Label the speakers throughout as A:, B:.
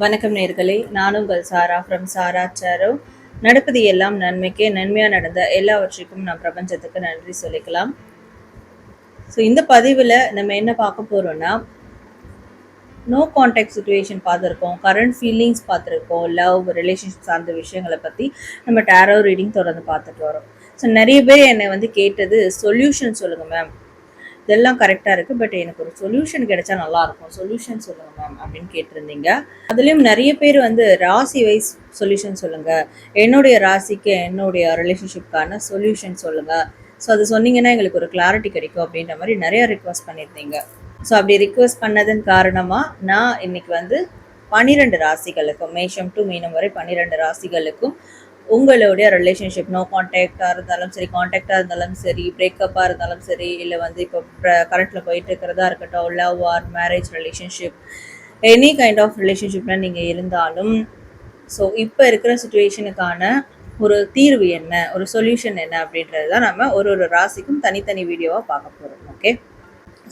A: வணக்கம் நேர்களே. நானும் உங்கள் சாரா ஃப்ரம் சாரா சாரோ. நடப்பது எல்லாம் நன்மைக்கே நன்மையாக நடந்த எல்லாவற்றிற்கும் நான் பிரபஞ்சத்துக்கு நன்றி சொல்லிக்கலாம். ஸோ இந்த பதிவில் நம்ம என்ன பார்க்க போகிறோம்னா நோ கான்டாக்ட் சுச்சுவேஷன் பார்த்துருக்கோம் கரண்ட் ஃபீலிங்ஸ் பார்த்துருக்கோம் லவ் ரிலேஷன்ஷிப் சார்ந்த விஷயங்களை பற்றி நம்ம டேரோ ரீடிங் தொடர்ந்து பார்த்துட்டு வரோம். ஸோ நிறைய பேர் என்னை வந்து கேட்டது சொல்யூஷன் சொல்லுங்கள் மேம் இதெல்லாம் கரெக்டாக இருக்குது பட் எனக்கு ஒரு சொல்யூஷன் கிடைச்சா நல்லாயிருக்கும் சொல்யூஷன் சொல்லுங்கள் மேம் அப்படின்னு கேட்டிருந்தீங்க. அதுலேயும் நிறைய பேர் வந்து ராசி வைஸ் சொல்யூஷன் சொல்லுங்கள் என்னுடைய ராசிக்கு என்னுடைய ரிலேஷன்ஷிப்கான சொல்யூஷன் சொல்லுங்கள் ஸோ அது சொன்னீங்கன்னா எங்களுக்கு ஒரு கிளாரிட்டி கிடைக்கும் அப்படின்ற மாதிரி நிறைய ரிக்வஸ்ட் பண்ணியிருந்தீங்க. ஸோ அப்படி ரிக்வஸ்ட் பண்ணதன் காரணமாக நான் இன்றைக்கி வந்து பன்னிரெண்டு ராசிகளுக்கும் மேஷம் டு மீனம் வரை பன்னிரெண்டு ராசிகளுக்கும் உங்களுடைய ரிலேஷன்ஷிப் நோ காண்டாக்டாக இருந்தாலும் சரி காண்டாக்டாக இருந்தாலும் சரி பிரேக்கப்பாக இருந்தாலும் சரி இல்லை வந்து இப்போ கரண்ட்டில் போயிட்டு இருக்கிறதா இருக்கட்டும் love or marriage relationship any kind of ரிலேஷன்ஷிப்பில் நீங்கள் இருந்தாலும் ஸோ இப்போ இருக்கிற சுச்சுவேஷனுக்கான ஒரு தீர்வு என்ன ஒரு சொல்யூஷன் என்ன அப்படின்றது தான் நம்ம ஒரு ஒரு ராசிக்கும் தனித்தனி வீடியோவாக பார்க்க போகிறோம் ஓகே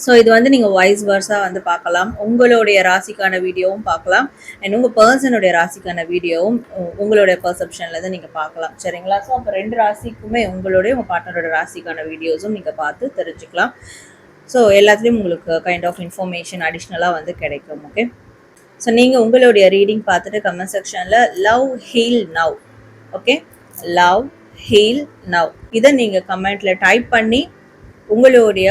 A: ஸோ இது வந்து நீங்கள் வாய்ஸ் வர்ஸாக வந்து பார்க்கலாம். உங்களுடைய ராசிக்கான வீடியோவும் பார்க்கலாம். அண்ட் உங்கள் பர்சனுடைய ராசிக்கான வீடியோவும் உங்களுடைய பர்செப்ஷனில் தான் நீங்கள் பார்க்கலாம். சரிங்களா? ஸோ அப்போ ரெண்டு ராசிக்குமே உங்களுடைய உங்கள் பார்ட்னரோட ராசிக்கான வீடியோஸும் நீங்கள் பார்த்து தெரிஞ்சுக்கலாம். ஸோ எல்லாத்துலேயும் உங்களுக்கு கைண்ட் ஆஃப் இன்ஃபர்மேஷன் அடிஷ்னலாக வந்து கிடைக்கும் ஓகே ஸோ நீங்கள் உங்களுடைய ரீடிங் பார்த்துட்டு கமெண்ட் செக்ஷனில் love heal now okay love heal now இதை நீங்கள் கமெண்ட்டில் டைப் பண்ணி உங்களுடைய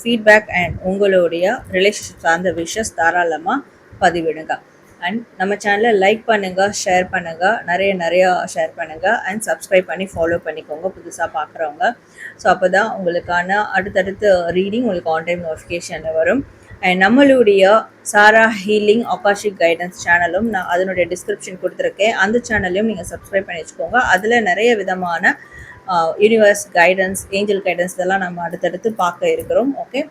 A: ஃபீட்பேக் அண்ட் உங்களுடைய ரிலேஷன்ஷிப் சார்ந்த விஷஸ் தாராளமாக பதிவிடுங்க. அண்ட் நம்ம சேனலை லைக் பண்ணுங்கள் ஷேர் பண்ணுங்க நிறைய நிறையா ஷேர் பண்ணுங்கள் அண்ட் சப்ஸ்கிரைப் பண்ணி ஃபாலோ பண்ணிக்கோங்க புதுசாக பார்க்குறவங்க ஸோ அப்போ தான் உங்களுக்கான அடுத்தடுத்து ரீடிங் உங்களுக்கு ஆன் டைம் நோட்டிஃபிகேஷனில் வரும். அண்ட் நம்மளுடைய சாரா ஹீலிங் ஆகாஷிக் கைடன்ஸ் சேனலும் நான் அதனுடைய டிஸ்கிரிப்ஷன் கொடுத்துருக்கேன். அந்த சேனலையும் நீங்கள் சப்ஸ்கிரைப் பண்ணி வச்சுக்கோங்க. அதில் நிறைய விதமான யூனிவர்ஸ் கைடன்ஸ் ஏஞ்சல் கைடன்ஸ் இதெல்லாம் நம்ம அடுத்தடுத்து பார்க்க இருக்கிறோம் ஓகே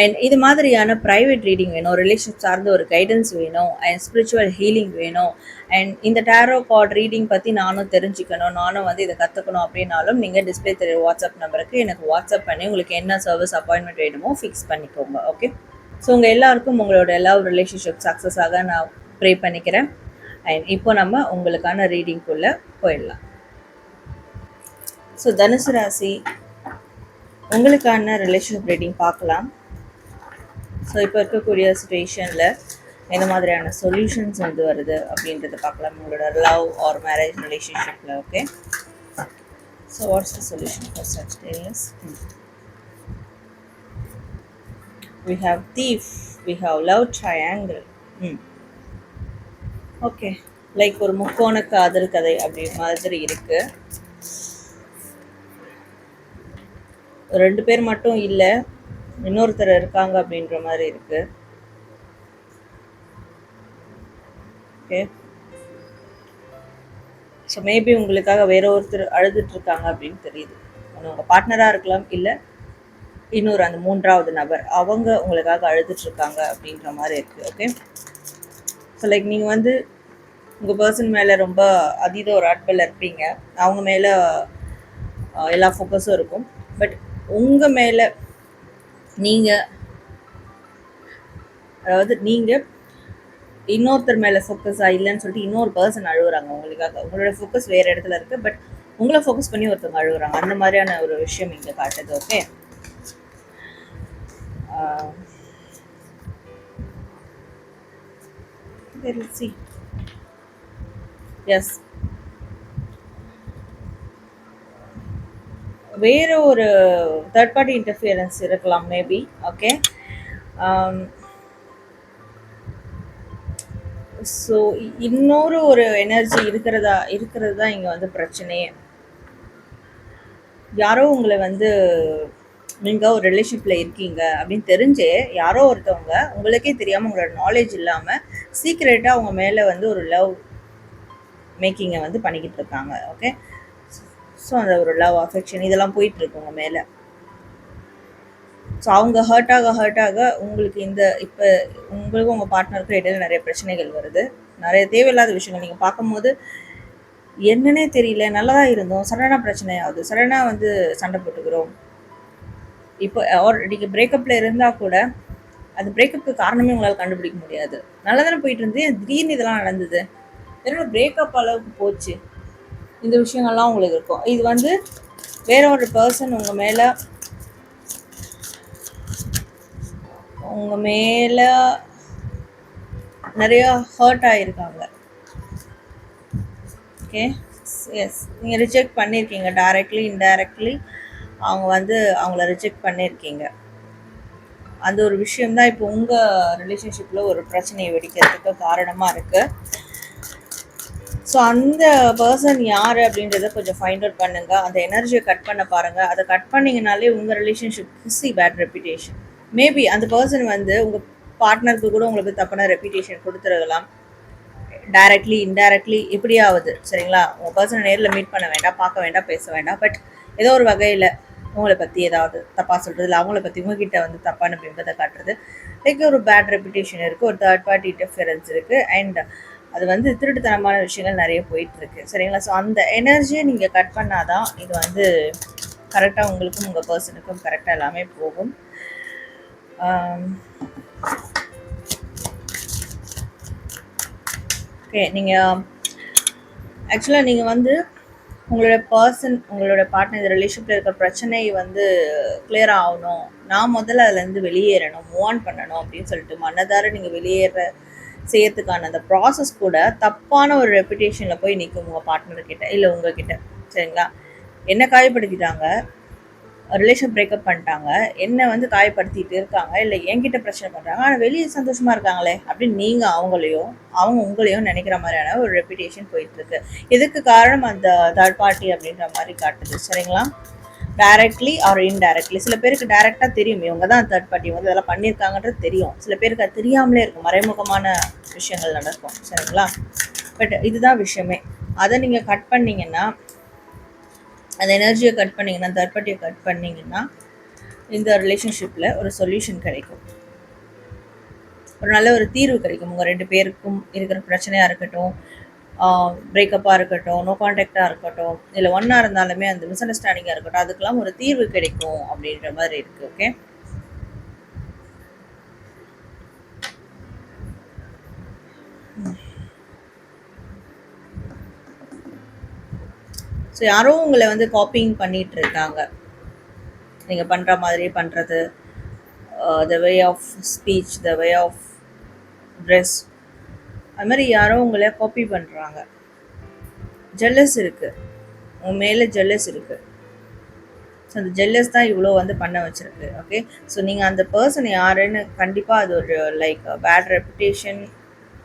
A: அண்ட் இது மாதிரியான ப்ரைவேட் ரீடிங் வேணும் ரிலேஷன்ஷிப் சார்ந்த ஒரு கைடன்ஸ் வேணும் அண்ட் ஸ்பிரிச்சுவல் ஹீலிங் வேணும். அண்ட் இந்த டேரோ கார்ட் ரீடிங் பற்றி நானும் தெரிஞ்சுக்கணும் நானும் வந்து இதை கற்றுக்கணும் அப்படின்னாலும் நீங்கள் டிஸ்பிளே தெரிய வாட்ஸ்அப் நம்பருக்கு எனக்கு வாட்ஸ்அப் பண்ணி உங்களுக்கு என்ன சர்வீஸ் அப்பாயின்மெண்ட் வேணுமோ ஃபிக்ஸ் பண்ணிக்கோங்க ஓகே ஸோ உங்கள் எல்லாருக்கும் உங்களோட லவ் ரிலேஷன்ஷிப் சக்ஸஸாக நான் ப்ரே பண்ணிக்கிறேன். அண்ட் இப்போ நம்ம உங்களுக்கான ரீடிங்குள்ளே போயிடலாம். ஸோ தனுசு ராசி உங்களுக்கான ரிலேஷன்ஷிப் ரீடிங் பார்க்கலாம். ஸோ இப்போ இருக்கக்கூடிய சுச்சுவேஷனில் எந்த மாதிரியான சொல்யூஷன்ஸ் வந்து வருது அப்படின்றத பார்க்கலாம். உங்களோட லவ் ஆர் மேரேஜ் ரிலேஷன்ஷிப்பில் okay so what's the solution for such days we have thief we have love triangle. Hmm okay like ஒரு முக்கோண காதல் கதை அப்படி மாதிரி இருக்குது ரெண்டு பேர் மட்டும் இல்லை இன்னொருத்தர் இருக்காங்க அப்படின்ற மாதிரி இருக்கு. ஓகே ஸோ மேபி உங்களுக்காக வேற ஒருத்தர் அழுதுட்டு இருக்காங்க அப்படின்னு தெரியுது. ஒன்று உங்கள் பார்ட்னராக இருக்கலாம் இல்லை இன்னொரு அந்த மூன்றாவது நபர் அவங்க உங்களுக்காக அழுதுட்டு இருக்காங்க அப்படின்ற மாதிரி இருக்கு ஓகே ஸோ லைக் நீங்கள் வந்து உங்கள் பர்சன் மேலே ரொம்ப அதீத ஒரு ஆட்கள் இருப்பீங்க. அவங்க மேலே எல்லா ஃபோக்கஸும் இருக்கும். பட் உங்கள் மேலே நீங்கள் அதாவது நீங்கள் இன்னொருத்தர் மேலே ஃபோக்கஸ் இல்லைன்னு சொல்லிட்டு இன்னொரு பர்சன் அழுகுறாங்க உங்களுக்காக உங்களோட ஃபோக்கஸ் வேறு இடத்துல இருக்குது பட் உங்களை ஃபோக்கஸ் பண்ணி ஒருத்தவங்க அழுகுறாங்க அந்த மாதிரியான ஒரு விஷயம் இங்கே காட்டுது ஓகே uh, வேறு ஒரு தேர்ட் பார்ட்டி இன்டர்ஃபியரன்ஸ் இருக்கலாம் மேபி ஓகே ஸோ இன்னொரு ஒரு எனர்ஜி இருக்கிறதா இருக்கிறது தான் இங்கே வந்து பிரச்சனையே. யாரோ உங்களை வந்து நீங்கள் ஒரு ரிலேஷன்ஷிப்பில் இருக்கீங்க அப்படின்னு தெரிஞ்சு யாரோ ஒருத்தவங்க உங்களுக்கே தெரியாமல் உங்களோட நாலேஜ் இல்லாமல் சீக்ரெட்டாக அவங்க மேலே வந்து ஒரு லவ் மேக்கிங்கை வந்து பண்ணிக்கிட்டு இருக்காங்க ஓகே ஸோ அந்த ஒரு லவ் அஃபெக்ஷன் இதெல்லாம் போயிட்டுருக்கு உங்கள் மேலே. ஸோ அவங்க ஹர்ட் ஆக ஹர்ட் ஆக உங்களுக்கு இந்த இப்போ உங்களுக்கும் உங்கள் பார்ட்னருக்கும் இடையில நிறைய பிரச்சனைகள் வருது. நிறைய தேவையில்லாத விஷயங்கள். நீங்கள் பார்க்கும்போது என்னன்னே தெரியல. நல்லதா இருந்தோம். சடனாக பிரச்சனை ஆகுது. சடனாக வந்து சண்டை போட்டுக்கிறோம். இப்போ ஒரு நீங்கள் பிரேக்கப்பில் இருந்தால் கூட அது பிரேக்கப்புக்கு காரணமே உங்களால் கண்டுபிடிக்க முடியாது. நல்லா தானே போயிட்டு இருந்து திடீர்னு இதெல்லாம் நடந்தது? என்னோட பிரேக்கப் அளவுக்கு போச்சு. இந்த விஷயங்கள்லாம் உங்களுக்கு இருக்கும். இது வந்து வேற ஒரு பர்சன் உங்கள் மேலே உங்கள் மேலே நிறையா ஹர்ட் ஆயிருக்காங்க. ஓகே எஸ் நீங்கள் ரிஜெக்ட் பண்ணியிருக்கீங்க டைரக்ட்லி இன்டைரக்ட்லி அவங்க வந்து அவங்கள ரிஜெக்ட் பண்ணியிருக்கீங்க அந்த ஒரு விஷயம்தான் இப்போ உங்கள் ரிலேஷன்ஷிப்பில் ஒரு பிரச்சனையை வெடிக்கிறதுக்கு காரணமாக இருக்குது ஸோ அந்த பர்சன் யார் அப்படின்றத கொஞ்சம் ஃபைண்ட் அவுட் பண்ணுங்க. அந்த எனர்ஜியை கட் பண்ண பாருங்க. அதை கட் பண்ணிங்கனாலே உங்கள் relationship see bad reputation maybe அந்த பர்சன் வந்து உங்கள் பார்ட்னருக்கு கூட உங்களுக்கு தப்பான ரெப்புடேஷன் கொடுத்துருக்கலாம். டைரக்ட்லி இன்டைரக்ட்லி எப்படியாவது சரிங்களா? உங்கள் பர்சனை நேரில் மீட் பண்ண வேண்டாம் பார்க்க வேண்டாம் பேச வேண்டாம். பட் ஏதோ ஒரு வகையில் உங்களை பற்றி ஏதாவது தப்பாக சொல்கிறது இல்லை அவங்கள பற்றி உங்ககிட்ட வந்து தப்பான பிம்பத்தை காட்டுறது லைக் ஒரு பேட் ரெப்புடேஷன் இருக்குது ஒரு தேர்ட் பார்ட்டி இன்டர்ஃபியரன்ஸ் இருக்குது அண்ட் அது வந்து திருட்டுத்தனமான விஷயங்கள் நிறைய போயிட்டுருக்கு. சரிங்களா? ஸோ அந்த எனர்ஜியை நீங்கள் கட் பண்ணால் தான் இது வந்து கரெக்டாக உங்களுக்கும் உங்கள் பர்சனுக்கும் கரெக்டாக எல்லாமே போகும். ஓகே நீங்கள் ஆக்சுவலாக நீங்கள் வந்து உங்களோட பர்சன் உங்களோட பார்ட்னர் இந்த ரிலேஷன்ஷிப்பில் இருக்கிற பிரச்சனை வந்து கிளியர் ஆகணும். நான் முதல்ல அதுலேருந்து வெளியேறணும் மூவ் ஆன் பண்ணணும் அப்படின்னு சொல்லிட்டு மனதார நீங்கள் வெளியேற செய்யறதுக்கான அந்த ப்ராசஸ் கூட தப்பான ஒரு ரெப்புடேஷனில் போய் நிற்கும் உங்கள் பார்ட்னர் கிட்ட இல்லை உங்ககிட்ட. சரிங்களா? என்ன காயப்படுத்திட்டாங்க? ரிலேஷன் பிரேக்கப் பண்ணிட்டாங்க. என்ன வந்து காயப்படுத்திட்டு இருக்காங்க? இல்லை என்கிட்ட பிரச்சனை பண்ணுறாங்க ஆனால் வெளியே சந்தோஷமாக இருக்காங்களே அப்படின்னு நீங்கள் அவங்களையும் அவங்க உங்களையும் நினைக்கிற மாதிரியான ஒரு ரெப்புடேஷன் போயிட்டுருக்கு இதுக்கு காரணம் அந்த தேர்ட் பார்ட்டி அப்படின்ற மாதிரி காட்டுது. சரிங்களா? டைரக்ட்லி ஆர் இன்டைரக்ட்லி சில பேருக்கு டைரெக்டாக தெரியும். இவங்க தான் தேர்ட் பார்ட்டி வந்து இதெல்லாம் பண்ணியிருக்காங்கன்றது தெரியும். சில பேருக்கு அது தெரியாமலே இருக்கும். மறைமுகமான விஷயங்கள் நடக்கும். சரிங்களா? பட் இதுதான் விஷயமே. அதை நீங்கள் கட் பண்ணீங்கன்னா அந்த எனர்ஜியை கட் பண்ணிங்கன்னா தேர்ட் பார்ட்டியை கட் பண்ணிங்கன்னா இந்த ரிலேஷன்ஷிப்பில் ஒரு சொல்யூஷன் கிடைக்கும். ஒரு நல்ல ஒரு தீர்வு கிடைக்கும். உங்கள் ரெண்டு பேருக்கும் இருக்கிற பிரச்சனையாக இருக்கட்டும் பிரேக்கப்பாக இருக்கட்டும் நோ கான்டாக்டாக இருக்கட்டும் இல்லை ஒன்றா இருந்தாலுமே அந்த மிஸ் அண்டர்ஸ்டாண்டிங்காக இருக்கட்டும் அதுக்கெல்லாம் ஒரு தீர்வு கிடைக்கும் அப்படின்ற மாதிரி இருக்குது ஓகே ஸோ யாரோ உங்களை வந்து காப்பிங் பண்ணிட்டு இருக்காங்க. நீங்கள் பண்ணுற மாதிரி பண்ணுறது the way of speech the way of dress அது மாதிரி யாரோ உங்களை காப்பி பண்ணுறாங்க ஜெல்லஸ் இருக்குது உங்கள் மேலே ஜெல்லஸ் இருக்குது ஸோ அந்த ஜெல்லஸ் தான் இவ்வளோ வந்து பண்ண வச்சுருக்கு ஓகே ஸோ நீங்கள் அந்த பர்சன் யாருன்னு கண்டிப்பாக அது ஒரு லைக் பேட் ரெப்புடேஷன்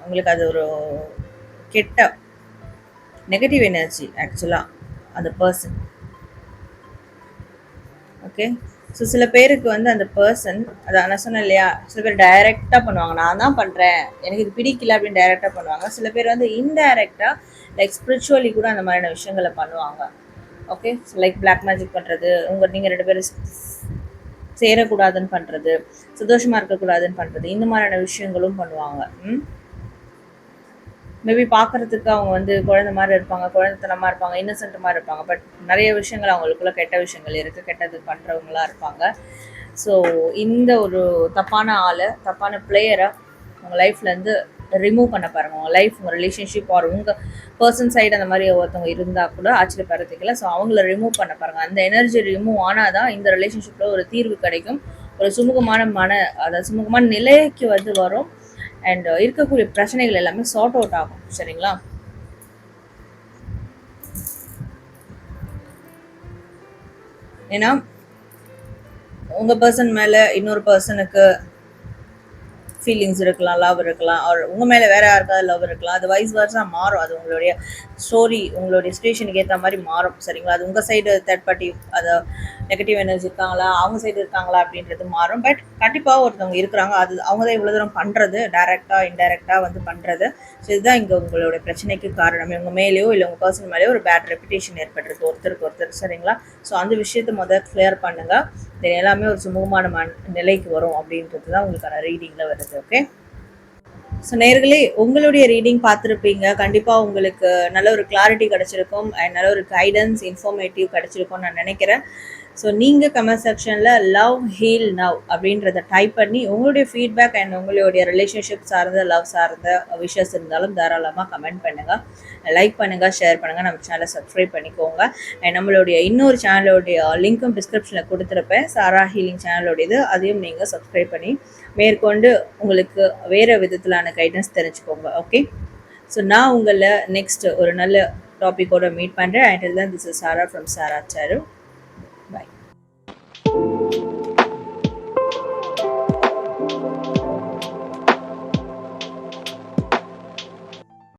A: உங்களுக்கு அது ஒரு கெட்ட நெகட்டிவ் எனர்ஜி ஆக்சுவலாக அந்த பர்சன் ஓகே ஸோ சில பேருக்கு வந்து அந்த பர்சன் அதை நான் சொன்னேன் இல்லையா சில பேர் டைரெக்டாக பண்ணுவாங்க. நான் தான் பண்ணுறேன் எனக்கு இது பிடிக்கல அப்படின்னு டைரெக்டாக பண்ணுவாங்க. சில பேர் வந்து இன்டைரக்டாக லைக் ஸ்பிரிச்சுவலி கூட அந்த மாதிரியான விஷயங்களை பண்ணுவாங்க. ஓகே லைக் பிளாக் மேஜிக் பண்ணுறது உங்கள் நீங்கள் ரெண்டு பேரும் சேரக்கூடாதுன்னு பண்ணுறது சந்தோஷமாக இருக்கக்கூடாதுன்னு பண்ணுறது இந்த மாதிரியான விஷயங்களும் பண்ணுவாங்க. ம்? மேபி பார்க்குறதுக்கு அவங்க வந்து குழந்த மாதிரி இருப்பாங்க குழந்தைத்தனமாக இருப்பாங்க இன்னசென்ட் மாதிரி இருப்பாங்க. பட் நிறைய விஷயங்கள் அவங்களுக்குள்ள கெட்ட விஷயங்கள் இருக்குது கெட்டது பண்ணுறவங்களா இருப்பாங்க. ஸோ இந்த ஒரு தப்பான ஆளை தப்பான பிளேயரை உங்கள் லைஃப்லேருந்து ரிமூவ் பண்ண பாருங்கள் உங்கள் லைஃப் உங்கள் ரிலேஷன்ஷிப் ஆர் உங்கள் பர்சன் சைடு அந்த மாதிரி ஒருத்தவங்க இருந்தால் கூட ஆச்சரியப்படுறதுக்கு ஸோ அவங்கள ரிமூவ் பண்ண பாருங்கள் அந்த எனர்ஜி ரிமூவ் ஆனால் தான் இந்த ரிலேஷன்ஷிப்பில் ஒரு தீர்வு கிடைக்கும். ஒரு சுமூகமான மன அதாவது சுமூகமான நிலைக்கு வந்து வரும். அண்ட் uh, இருக்கக்கூடிய பிரச்சனைகள் எல்லாமே சார்ட் அவுட் ஆகும். சரிங்களா? ஏன்னா உங்க பர்சன் மேல இன்னொரு பர்சனுக்கு ஃபீலிங்ஸ் இருக்கலாம் லவ் இருக்கலாம் அவர் உங்கள் மேலே வேற யாருக்காவது லவ் இருக்கலாம் அது வைஸ் வர்ஸாக மாறும். அது உங்களுடைய ஸ்டோரி உங்களுடைய சுச்சுவேஷனுக்கு ஏற்ற மாதிரி மாறும் சரிங்களா? அது உங்கள் சைடு தேர்ட் பார்ட்டி அதை நெகட்டிவ் எனர்ஜி இருக்காங்களா அவங்க சைடு இருக்காங்களா அப்படின்றது மாறும். பட் கண்டிப்பாக ஒருத்தவங்க இருக்கிறாங்க அது அவங்க தான் இவ்வளோ தூரம் பண்ணுறது டைரெக்டாக இன்டைரக்டாக வந்து பண்ணுறது ஸோ இதுதான் இங்கே உங்களுடைய பிரச்சனைக்கு காரணம். உங்கள் மேலேயோ இல்லை உங்கள் பர்சன் மேலேயோ ஒரு பேட் ரெப்புடேஷன் ஏற்பட்டிருக்கு ஒருத்தருக்கு ஒருத்தர் சரிங்களா? ஸோ அந்த விஷயத்தை முதல் கிளியர் பண்ணுங்கள் எல்லாமே ஒரு சுமூகமான மன நிலைக்கு வரும் அப்படின்றது தான் உங்களுக்கான ரீடிங்கில் வருது ஓகே ஸோ நேர்களே உங்களுடைய ரீடிங் பார்த்துருப்பீங்க. கண்டிப்பாக உங்களுக்கு நல்ல ஒரு கிளாரிட்டி கிடச்சிருக்கும். அண்ட் நல்ல ஒரு கைடன்ஸ் இன்ஃபர்மேட்டிவ் கிடச்சிருக்கும்னு நான் நினைக்கிறேன். ஸோ நீங்கள் கமெண்ட் செக்ஷனில் லவ் ஹீல் நவ் அப்படின்றத டைப் பண்ணி உங்களுடைய ஃபீட்பேக் அண்ட் உங்களுடைய ரிலேஷன்ஷிப் சார்ந்த லவ் சார்ந்த விஷஸ் இருந்தாலும் தாராளமாக கமெண்ட் பண்ணுங்கள் லைக் பண்ணுங்கள் ஷேர் பண்ணுங்கள் நம்ம சேனலை சப்ஸ்கிரைப் பண்ணிக்கோங்க. அண்ட் நம்மளுடைய இன்னொரு சேனலோடைய லிங்க்கும் டிஸ்கிரிப்ஷனில் கொடுத்துருப்பேன். சாரா ஹீலிங் சேனலோடையது அதையும் நீங்கள் சப்ஸ்கிரைப் பண்ணி மேற்கொண்டு உங்களுக்கு வேறு விதத்திலான கைடன்ஸ் தெரிஞ்சுக்கோங்க. ஓகே ஸோ நான் உங்களை நெக்ஸ்ட் ஒரு நல்ல டாப்பிக்கோட மீட் பண்ணுறேன் அண்ட் தான் this is Sara from Sara Saru thank you.